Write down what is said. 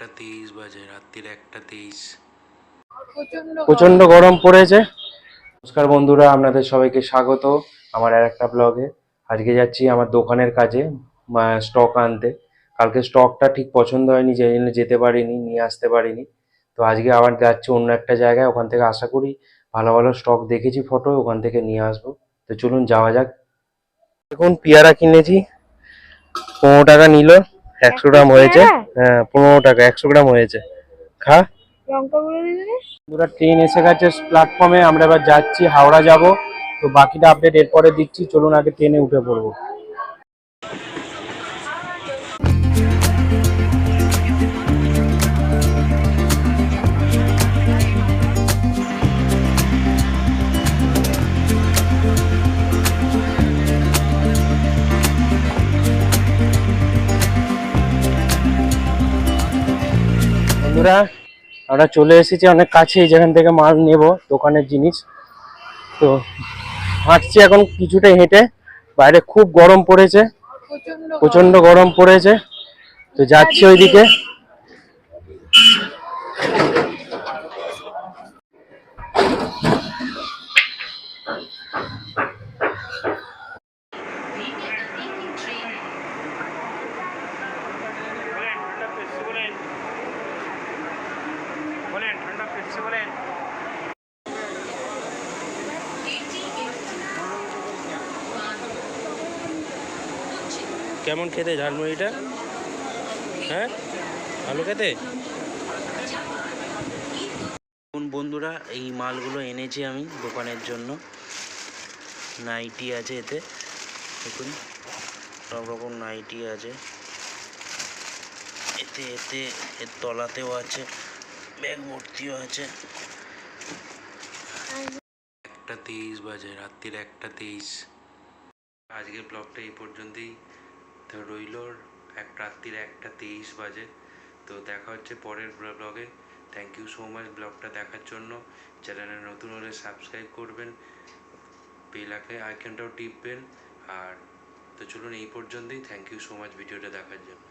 একটা তেইশ বাজে, রাত্রির একটা তেইশ। প্রচণ্ড গরম পড়েছে। নমস্কার বন্ধুরা, আপনাদের সবাইকে স্বাগত আমার আর একটা ব্লগে আজকে যাচ্ছি আমার দোকানের কাজে স্টক আনতে। কালকে স্টকটা ঠিক পছন্দ হয়নি যে জন্য যেতে পারিনি, নিয়ে আসতে পারিনি। তো আজকে আবার যাচ্ছি অন্য একটা জায়গায়, ওখান থেকে আশা করি ভালো ভালো স্টক দেখেছি ফটো ওখান থেকে নিয়ে আসব। তো চলুন যাওয়া যাক। দেখুন, পেয়ারা কিনেছি, পনেরো টাকা নিল। একশো গ্রাম হয়েছে? হ্যাঁ পনেরো টাকা একশো গ্রাম হয়েছে। খা। পুরা পুরো ট্রেন এসে গেছে প্ল্যাটফর্মে আমরা এবার যাচ্ছি হাওড়া যাব। তো বাকিটা আপডেট এরপরে দিচ্ছি চলুন আগে ট্রেনে উঠে পড়ব। বন্ধুরা, আমরা চলে এসেছি অনেক কাছে, যেখান থেকে মাল নেব, দোকানের জিনিস। তো, হাঁটছি এখন কিছুটা হেঁটে, বাইরে খুব গরম পড়েছে প্রচণ্ড গরম পড়েছে। তো যাচ্ছি ওইদিকে। কেমন খেতে ঝালমুড়িটা? হ্যাঁ? ভালো খেতে? কোন বন্ধুরা এই মালগুলো এনেছি আমি দোকানের জন্য। নাইটি আছে এতে। দেখুন সব রকম নাইটি আছে। এতে এতে এর তলাতেও আছে। ব্যাগ ভর্তিও আছে একটা তেইশ বাজে, রাত্রির একটা তেইশ। আজকের ব্লগটা এই পর্যন্তই। তো রইল এক রাত্রির একটা তেইশ বাজে। তো দেখা হচ্ছে পরের ব্লগে থ্যাংক ইউ সো মাচ ব্লগটা দেখার জন্য। চ্যানেলে নতুন হলে সাবস্ক্রাইব করবেন। বেলাকে আইকনটাও টিপবেন। আর তো চলুন এই পর্যন্তই। থ্যাংক ইউ সো মাচ ভিডিওটা দেখার জন্য।